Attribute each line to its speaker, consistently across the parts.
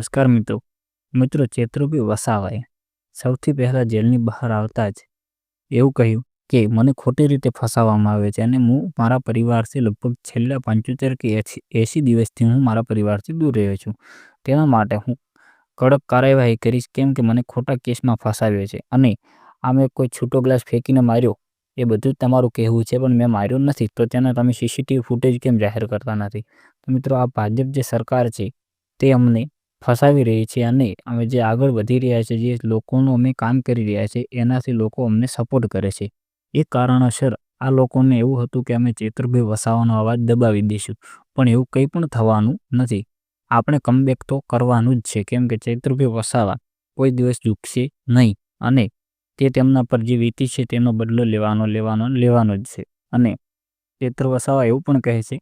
Speaker 1: નમસ્કાર મિત્રો. મિત્રો ચેત્રુભી વસાવાએ સૌથી પહેલાં જેલની બહાર આવતા જ એવું કહ્યું કે, મને ખોટી રીતે ફસાવવામાં આવે છે અને હું મારા પરિવારથી લગભગ છેલ્લા પંચોતેર કે એંસી દિવસથી હું મારા પરિવારથી દૂર રહ્યો છું. તેના માટે હું કડક કાર્યવાહી કરીશ, કેમ કે મને ખોટા કેસમાં ફસાવ્યો છે અને આ મેં કોઈ છૂટો ગ્લાસ ફેંકીને માર્યો, એ બધું તમારું કહેવું છે, પણ મેં માર્યો નથી, તો તેના તમે સીસીટીવી ફૂટેજ કેમ જાહેર કરતા નથી? તો મિત્રો, આ ભાજપ જે સરકાર છે, તે અમને ફસાવી રહી છે અને અમે જે આગળ વધી રહ્યા છે, જે લોકોનું અમે કામ કરી રહ્યા છે, એનાથી લોકો અમને સપોર્ટ કરે છે. એ કારણોસર આ લોકોને એવું હતું કે અમે ચેતરભાઈ વસાવાનો અવાજ દબાવી દઈશું, પણ એવું કંઈ પણ થવાનું નથી. આપણે કમબેક તો કરવાનું જ છે, કેમ કે ચૈત્રભાઈ વસાવા કોઈ દિવસ ઝૂકશે નહીં અને તે તેમના પર જે વીતી છે તેનો બદલો લેવાનો લેવાનો લેવાનો જ છે. અને ચૈત્ર વસાવા એવું પણ કહે છે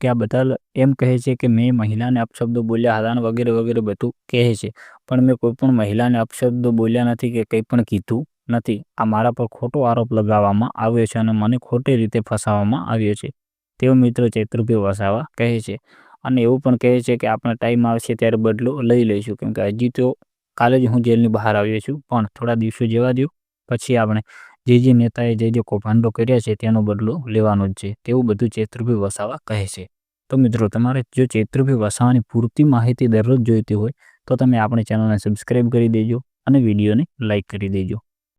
Speaker 1: કે આ બધા એમ કહે છે કે મેં મહિલાને અપશબ્દો બોલ્યા હતા વગેરે વગેરે બધું કહે છે. પણ મેં કોઈ પણ મહિલાને અપશબ્દો બોલ્યા નથી કે કંઈ પણ કીધું નથી. આ મારા પર ખોટો આરોપ લગાવવામાં આવ્યો છે અને મને ખોટી રીતે ફસાવવામાં આવ્યો છે. તેઓ મિત્ર ચૈત્રભાઈ વસાવા કહે છે. અને એવું પણ કહે છે કે આપણે ટાઈમ આવશે ત્યારે બદલો લઈ લઈશું. કેમ કે હજી તો કાલે જ હું જેલની બહાર આવ્યો છું. પણ થોડા દિવસો જવા દો પછી આપણે જે જે નેતાએ જે જે કૌભાંડો કર્યા છે તેનો બદલો લેવાનો જ છે. તેવું બધું ચૈત્રભી વસાવા કહે છે. તો મિત્રો, તમારે જો ચૈત્રભી વસાવાની પૂરતી માહિતી દરરોજ જોઈતી હોય, તો તમે આપણી ચેનલને સબસ્ક્રાઈબ કરી દેજો અને વિડીયોને લાઇક કરી દેજો.